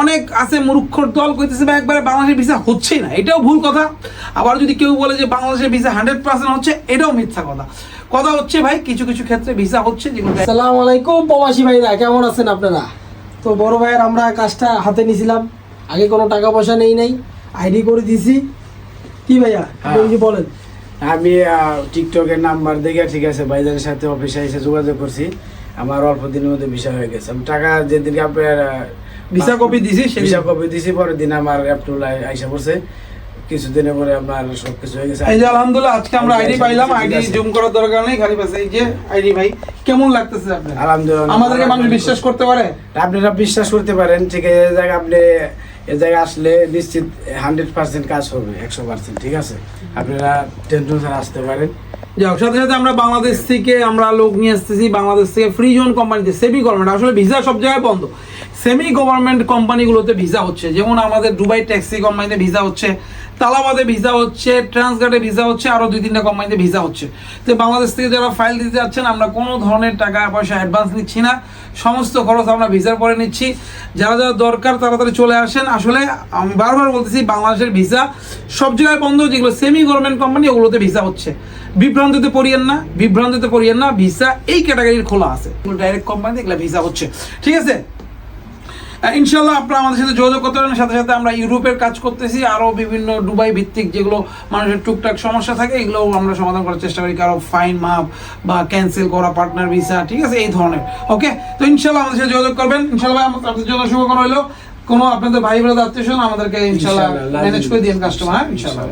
অনেক আছে মূর্খর দল কইতেছে বা একবারে বাংলাদেশের ভিসা হচ্ছেই না। এটাও ভুল কথা। আবার যদি কেউ বলে যে বাংলাদেশের ভিসা হান্ড্রেড পার্সেন্ট হচ্ছে এটাও মিথ্যা কথা। কথা হচ্ছে ভাই কিছু কিছু ক্ষেত্রে ভিসা হচ্ছে যেগুলো আসসালামু আলাইকুম প্রবাসী ভাইরা কেমন আছেন আপনারা? তো বড় ভাইয়ের আমরা কাজটা হাতে নিছিলাম। আগে কোনো টাকা পয়সা নেই নাই আইডি করে দিছি। কি ভাইয়া আপনি হ্যাঁ। বলেন? আমি টিকটকের নাম্বার দেখে ঠিক আছে ভাইদের সাথে অফিসে এসে যোগাযোগ করছি। আমার অল্প দিনের মধ্যে ভিসা হয়ে গেছে। আমি টাকা যেদিনকে আপনার ভিসা কপি দিছি সেদিন- ভিসা কপি দিছি পরের দিন আমার অ্যাপ্রুভাল আইসা পড়ছে। কিছুদিনের পরে আমার সব কিছু হয়ে গেছে। এই যে আলহামদুলিল্লাহ আজকে আমরা আইডি পাইলাম আইডি জুম করার দরকার নেই খালি বাস এই যে আইডি ভাই কেমন লাগতেছে আপনার? আলহামদুলিল্লাহ আমাদেরকে মানুষ বিশ্বাস করতে পারে? আপনারা বিশ্বাস করতে পারেন ঠিক আছে এই জায়গায় আপনি এ জায়গায় আসলে নিশ্চিত হান্ড্রেড পার্সেন্ট কাজ হবে একশো পার্সেন্ট ঠিক আছে? আপনারা টেনশন ছাড়া আসতে পারেন। যাই হোক, সাথে সাথে আমরা বাংলাদেশ থেকে আমরা লোক নিয়ে আসতেছি বাংলাদেশ থেকে ফ্রি জোন কোম্পানিতে সেমি গভর্নমেন্ট আসলে ভিসা সব জায়গায় বন্ধ। সেমি গভর্নমেন্ট কোম্পানিগুলোতে ভিসা হচ্ছে যেমন আমাদের দুবাই ট্যাক্সি কোম্পানিতে ভিসা হচ্ছে তালাবাদে ভিসা হচ্ছে ট্রান্সগার্ডে ভিসা হচ্ছে আরও দুই তিনটা কোম্পানিতে ভিসা হচ্ছে। তো বাংলাদেশ থেকে যারা ফাইল দিতে যাচ্ছেন আমরা কোনো ধরনের টাকা পয়সা অ্যাডভান্স নিচ্ছি না। সমস্ত খরচ আমরা ভিসার পরে নিচ্ছি। যারা যারা দরকার তাড়াতাড়ি চলে আসেন। আসলে আমি বারবার বলতেছি, বাংলাদেশের ভিসা সব জায়গায় বন্ধ যেগুলো সেমি গভর্নমেন্ট কোম্পানি ওগুলোতে ভিসা হচ্ছে। বিভ্রান্তিতে পড়িয়েন না, বিভ্রান্তিতে পড়িয়েন না ভিসা এই ক্যাটাগরির খোলা আছে। ডাইরেক্ট কোম্পানিতে এগুলো ভিসা হচ্ছে। ঠিক আছে? ইনশাল্লাহ আপনারা আমাদের সাথে যোগাযোগ করতে পারেন। সাথে সাথে আমরা ইউরোপের কাজ করতেছি। আরও বিভিন্ন দুবাই ভিত্তিক যেগুলো মানুষের টুকটাক সমস্যা থাকে এগুলো আমরা সমাধান করার চেষ্টা করি। কারও ফাইন মাপ বা ক্যান্সেল করা পার্টনার ভিসা ঠিক আছে এই ধরনের। ওকে তো ইনশাল্লাহ আমাদের সাথে যোগাযোগ করবেন। ইনশাল্লাহ আপনাদের জন্য শুভকামনা হইল কোনো আপনাদের ভাই ব্রাদার আত্মীয় আমাদেরকে ইনশাল্লাহ ম্যানেজ করে দিন কাস্টমার ইনশাল্লাহ।